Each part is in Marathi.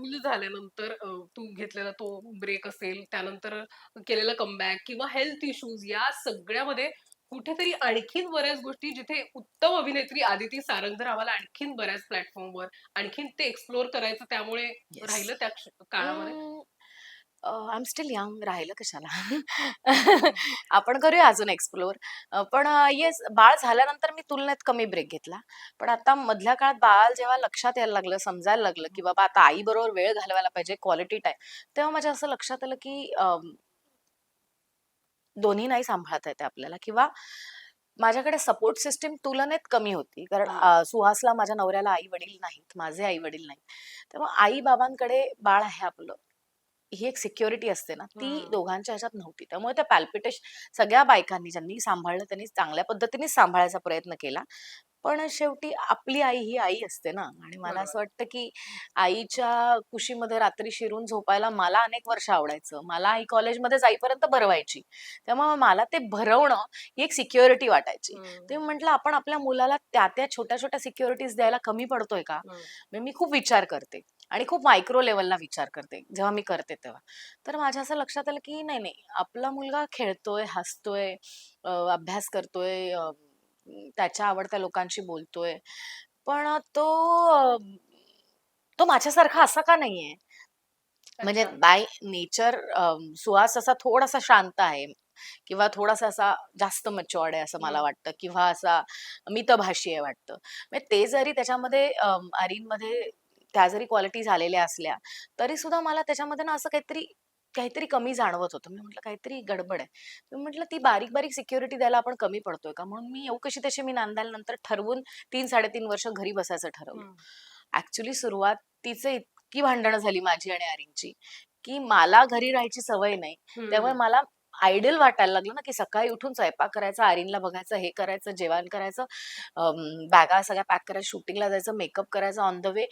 मूल झाल्यानंतर तू घेतलेला तो ब्रेक असेल, त्यानंतर केलेला कमबॅक किंवा हेल्थ इश्यूज या सगळ्यामध्ये कुठेतरी आणखीन बऱ्याच गोष्टी जिथे उत्तम अभिनेत्री आदिती सारंगधर आम्हाला आणखीन बऱ्याच प्लॅटफॉर्मवर आणखीन ते एक्सप्लोर करायचं त्यामुळे राहिलं त्या काळामध्ये? आय एम स्टील यंग राहिलं कशाला? आपण करूया अजून एक्सप्लोर पण येस बाळ झाल्यानंतर मी तुलनेत कमी ब्रेक घेतला. पण आता मधल्या काळात बाळ जेव्हा लक्षात यायला लागलं समजायला लागलं की बाबा आता आई बरोबर वेळ घालवायला पाहिजे क्वालिटी टाइम तेव्हा माझ्या असं लक्षात आलं की दोन्ही नाही सांभाळता येते आपल्याला. किंवा माझ्याकडे सपोर्ट सिस्टीम तुलनेत कमी होती. कारण सुहासला माझ्या नवऱ्याला आई वडील नाहीत माझे आई वडील नाहीत. त्यामुळे आई बाबांकडे बाळ आहे आपलं. ही एक सिक्युरिटी असते ना ती हम्म. दोघांच्या ह्याच्यात नव्हती त्यामुळे त्या पॅल्पिटेशन सगळ्या बायकांनी ज्यांनी सांभाळलं त्यांनी चांगल्या पद्धतीने सांभाळायचा प्रयत्न केला पण शेवटी आपली आई ही आई असते ना आणि मला बरोबर. असं वाटतं की आईच्या कुशीमध्ये रात्री शिरून झोपायला मला अनेक वर्ष आवडायचं मला आई कॉलेजमध्ये जाईपर्यंत भरवायची त्यामुळे मला ते भरवणं ही एक सिक्युरिटी वाटायची हम्म. ते म्हटलं आपण आपल्या मुलाला त्या त्या छोट्या छोट्या सिक्युरिटीज द्यायला कमी पडतोय का हम्म. मी खूप विचार करते आणि खूप मायक्रो लेवलला विचार करते जेव्हा मी करते तेव्हा तर माझ्या असं लक्षात आलं की नाही नाही आपला मुलगा खेळतोय हसतोय अभ्यास करतोय त्याच्या आवडत्या लोकांशी बोलतोय पण तो तो माझ्यासारखा असा का नाहीये म्हणजे. बाय नेचर सुहास असा थोडासा शांत आहे किंवा थोडासा असा जास्त मच्युअर्ड आहे असं मला. वाटतं किंवा असा मितभाषी आहे वाटतं म्हणजे ते जरी त्याच्यामध्ये अम, आरीनमध्ये त्या जरी क्वालिटी झालेल्या असल्या तरी सुद्धा मला त्याच्यामध्ये ना असं काहीतरी काहीतरी कमी जाणवत होतं. मी म्हटलं काहीतरी गडबड आहे. मी म्हटलं ती बारीक बारीक सिक्युरिटी द्यायला आपण कमी पडतोय का? म्हणून मी येऊ कशी तशी मी नांदायला नंतर ठरवून तीन साडेतीन वर्ष घरी बसायचं ठरवलं. ऍक्च्युली सुरुवातीचे इतकी भांडणं झाली माझी आणि आरीनची की मला घरी राहायची सवय नाही. त्यामुळे. मला आयडियल वाटायला लागलं ना की सकाळी उठून स्वयंपाक करायचा आरीनला बघायचं हे करायचं जेवण करायचं बॅगा सगळ्या पॅक करायचं शूटिंगला जायचं मेकअप करायचं ऑन द वे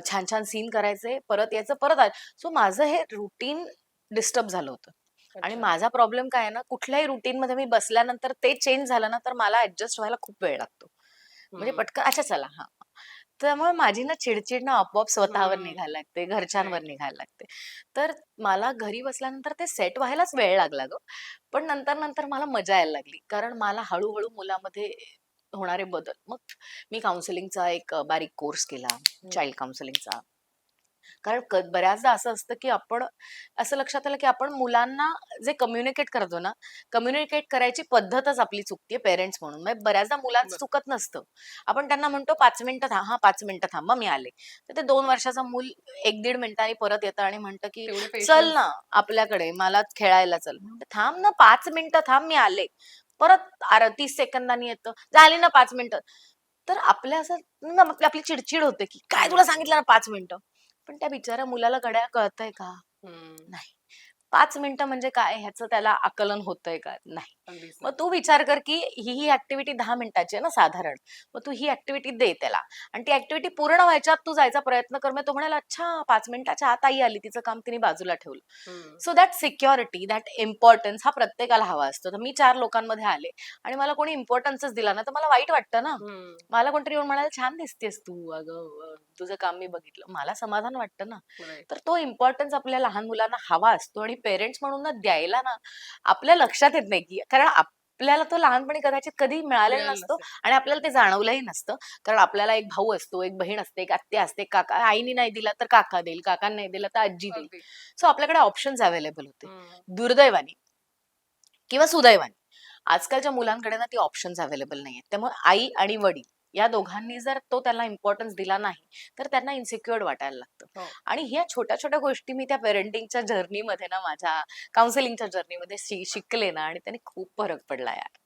छान छान सीन करायचे परत यायचं परत सो माझं हे रुटीन डिस्टर्ब झालं होतं आणि. माझा प्रॉब्लेम काय आहे ना कुठल्याही रुटीन मध्ये मी बसल्यानंतर ते चेंज झालं ना तर मला ऍडजस्ट व्हायला खूप वेळ लागतो म्हणजे. पटकन अच्छा चला हा त्यामुळे माझी ना चिडचिड ना आपोआप स्वतःवर हम्म. निघायला लागते घरच्यांवर. निघायला लागते. तर मला घरी बसल्यानंतर ते सेट व्हायलाच वेळ लागला ग. पण नंतर नंतर मला मजा यायला लागली. कारण मला हळूहळू मुलामध्ये होणारे बदल. मग मी काउन्सिलिंगचा एक अ, बारीक कोर्स केला चाइल्ड काउन्सिलिंगचा कारण बऱ्याचदा असं असतं की आपण असं लक्षात आलं की आपण मुलांना जे कम्युनिकेट करतो ना कम्युनिकेट करायची पद्धतच आपली चुकते पेरेंट्स म्हणून. म्हणजे बऱ्याचदा मुलांचं. चुकत नसतं. आपण त्यांना म्हणतो पाच मिनिटं थांब हा पाच मिनिटं थांबा मी आले. तर ते दोन वर्षाचं मूल एक दीड मिनिटांनी परत येतं आणि म्हणतं की चल. ना आपल्याकडे मला खेळायला चल. थांब ना पाच मिनिटं थांब मी आले. परत तीस सेकंदांनी येतं झाली ना पाच मिनिटं. तर आपल्या असं आपली चिडचिड होते की काय तुला सांगितलं ना पाच मिनिटं? पण त्या बिचाऱ्या मुलाला गड्या कळतंय का. नाही. पाच मिनिटं म्हणजे काय? ह्याचं त्याला आकलन होतंय का? नाही. मग. तू विचार कर की ही ही ऍक्टिव्हिटी दहा मिनिटाची आहे ना साधारण. मग तू ही ऍक्टिव्हिटी दे त्याला. आणि ती ऍक्टिव्हिटी पूर्ण व्हायच्या तू जायचा प्रयत्न कर. मग तो म्हणाला अच्छा पाच मिनिटाच्या आत आई आली. तिचं काम तिने बाजूला ठेवलं. So that security that importance हा प्रत्येकाला हवा असतो. तर मी चार लोकांमध्ये आले. आणि मला कोणी इम्पॉर्टन्सच दिला ना तर मला वाईट वाटतं ना. मला कोणतरी येऊन म्हणाल छान दिसतेस तू. अगं. तुझं काम मी बघितलं मला समाधान वाटतं ना. तर तो इम्पॉर्टन्स आपल्या लहान मुलांना हवा असतो आणि पेरेंट्स म्हणून ना द्यायला ना आपल्या लक्षात येत नाही की कारण आपल्याला तो लहानपणी कदाचित कधी मिळालेला मिळालं नसतो. आणि आपल्याला ते जाणवलंही नसतं कारण आपल्याला एक भाऊ असतो एक बहीण असते एक आत्या असते काका आईने नाही दिला तर काका देईल काकांनी नाही दिला तर आजी देईल. सो आपल्याकडे ऑप्शन्स अवेलेबल होते. दुर्दैवाने किंवा सुदैवाने आजकालच्या मुलांकडे ना ती ऑप्शन्स अवेलेबल नाहीये त्यामुळे आई आणि वडील या दोघांनी जर तो त्याला इम्पॉर्टन्स दिला नाही तर त्यांना इन्सिक्युअर्ड वाटायला लागतं हो. आणि ह्या छोट्या छोट्या गोष्टी मी त्या पेरेंटिंगच्या जर्नीमध्ये ना माझ्या काउन्सिलिंगच्या जर्नीमध्ये शिकले ना आणि त्याने खूप फरक पडला यार